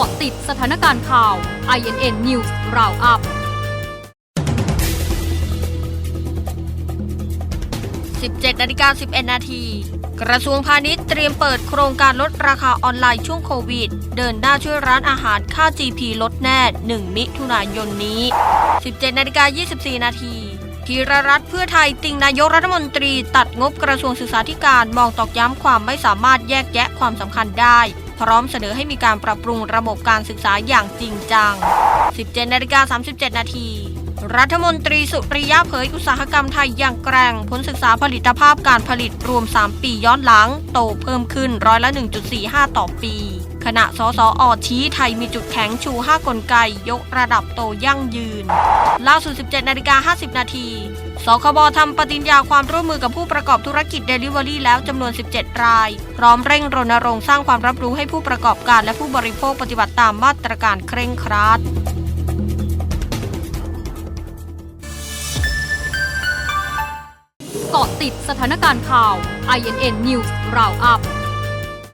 าะติดสถานการณ์ข่าว INN News Roundup 17นาฬิกา11 นาทีกระทรวงพาณิชย์เตรียมเปิดโครงการลดราคาออนไลน์ช่วงโควิด เดินหน้าช่วยร้านอาหารค่า GP ลดแน่ 1 มิถุนายนนี้ 17นาฬิกา24 นาทีธีรรัตน์เพื่อไทยติงนายกรัฐมนตรี ตัดงบกระทรวงศึกษาธิการมองตอกย้ำความไม่สามารถแยกแยะความสำคัญได้ พร้อมเสนอให้มีการปรับปรุงระบบการศึกษาอย่างจริงจัง 17นาฬิกา37 นาทีรัฐมนตรีสุริยะเผยอุตสาหกรรมไทยอย่างแกร่งผลศึกษาผลิตภาพการผลิตรวม 3 ปีย้อนหลัง โตเพิ่มขึ้นร้อยละ 1.45 ต่อปี ขณะสสอชี้ไทยมีจุดแข็งชู 5 กลไก ยกระดับโตยั่งยืน ล่าสุด 17นาฬิกา50 นาที สคบทำปฏิญญาความร่วมมือกับผู้ประกอบธุรกิจเดลิเวอรี่แล้วจำนวน 17 ราย พร้อมเร่งรณรงค์สร้างความรับรู้ให้ผู้ประกอบการและผู้บริโภคปฏิบัติตามมาตรการเคร่งครัดเกาะติดสถานการณ์ข่าว INN News Roundup